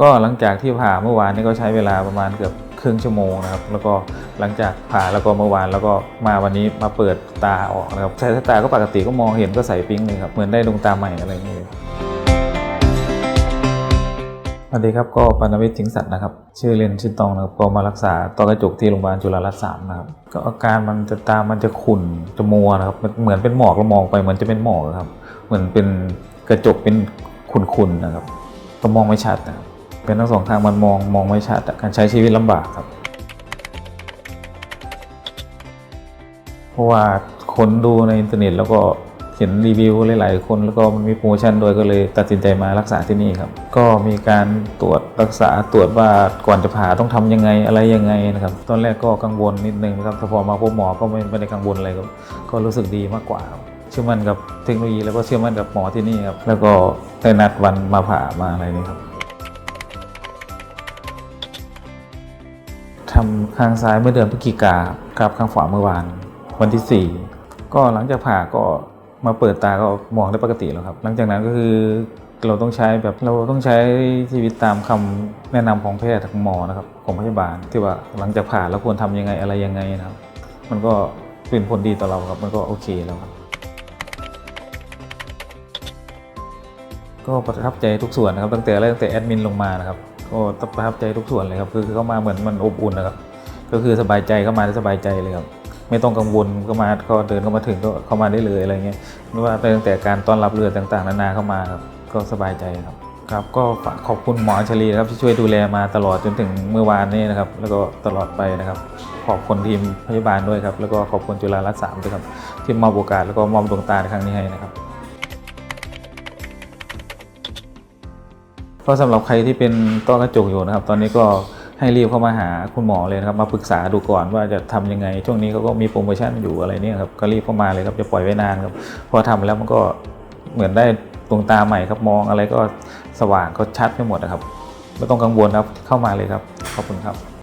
ก็หลังจากที่ผ่าเมื่อวานนี้ก็ใช้เวลาประมาณเกือบครึ่งชั่วโมงนะครับ แล้วก็หลังจากผ่าแล้วก็เมื่อวานแล้วก็มาวันนี้มาเปิดตาออกนะครับใช้สายตาก็ปกติก็มองเห็นก็ใส่ปิ๊งเลยครับเหมือนได้ดวงตาใหม่อะไรอย่างเงี้ยเลยสวัสดีครับก็ปานวิทย์สิงห์สัตว์นะครับ ชื่อเล่นชื่อตองนะครับก็มารักษาต้อกระจกที่โรงพยาบาลจุฬารัตน์สามนะครับก็อาการมันจะตามันจะขุ่นจะมัวนะครับมันเหมือนเป็นหมอกเรามองไปเหมือนจะเป็นหมอกครับเหมือนเป็นกระจกเป็นขุ่นๆนะครับก็มองไม่ชัดนะครับ เป็นทั้งสองทางมันมองมองไม่ชัดการใช้ชีวิตลำบากครับ เพราะว่าคนดูในอินเทอร์เน็ตแล้วก็เห็นรีวิวหลาย ๆ คนแล้วก็มันมีโปรโมชั่นด้วยก็เลยตัดสินใจมารักษาที่นี่ครับ ก็มีการตรวจรักษาตรวจว่าก่อนจะผ่าต้องทำยังไงอะไรยังไงนะครับ ตอนแรกก็กังวลนิดนึงนะครับแต่พอมาพบหมอก็ไม่ไม่ได้กังวลอะไรครับก็รู้สึกดีมากกว่าครับเชื่อมั่นกับเทคโนโลยีแล้วก็เชื่อมั่นกับหมอที่นี่ครับแล้วก็ได้นัดวันมาผ่ามาอะไรนี่ครับ ทำข้างซ้ายเมื่อเดือนพฤศจิกาครับข้างขวาเมื่อวาน วันที่ 4 ก็หลังจากผ่าก็มาเปิดตาก็มองได้ปกติแล้วครับ หลังจากนั้นก็คือเราต้องใช้แบบเราต้องใช้ชีวิตตามคำแนะนำของแพทย์ของหมอนะครับของพยาบาลที่ว่าหลังจากผ่าแล้วควรทำยังไงอะไรยังไงนะครับ มันก็เป็นผลดีต่อเราครับมันก็โอเคแล้วครับ ก็ประทับใจทุกส่วนนะครับตั้งแต่แรกตั้งแต่แอดมินลงมานะครับ ก็ประทับใจทุกส่วนเลยครับคือเข้ามาเหมือนมันอบอุ่นนะครับ ก็คือสบายใจเข้ามาได้สบายใจเลยครับไม่ต้องกังวลก็มาก็เดินเข้ามาถึงก็เข้ามาได้เลยอะไรเงี้ยไม่ว่าตั้งแต่การต้อนรับเรือต่างๆนานาเข้ามาครับก็สบายใจครับครับก็ฝากขอบคุณหมอชลีนะครับที่ช่วยดูแลมาตลอดจนถึงเมื่อวานนี้นะครับ แล้วก็ตลอดไปนะครับ ขอบคุณทีมพยาบาลด้วยครับ แล้วก็ขอบคุณจุฬารัตสามด้วยครับที่มอบโอกาสแล้วก็มอบดวงตาในครั้งนี้ให้นะครับ ก็สำหรับใครที่เป็นต้อกระจกอยู่นะครับ ตอนนี้ก็ให้รีบเข้ามาหาคุณหมอเลยนะครับ มาปรึกษาดูก่อนว่าจะทำยังไง ช่วงนี้เขาก็มีโปรโมชั่นอยู่อะไรเนี่ยครับก็รีบเข้ามาเลยครับจะปล่อยไว้นานครับพอทำแล้วมันก็เหมือนได้ดวงตาใหม่ครับมองอะไรก็สว่างก็ชัดไปหมดนะครับไม่ต้องกังวลครับเข้ามาเลยครับขอบคุณครับ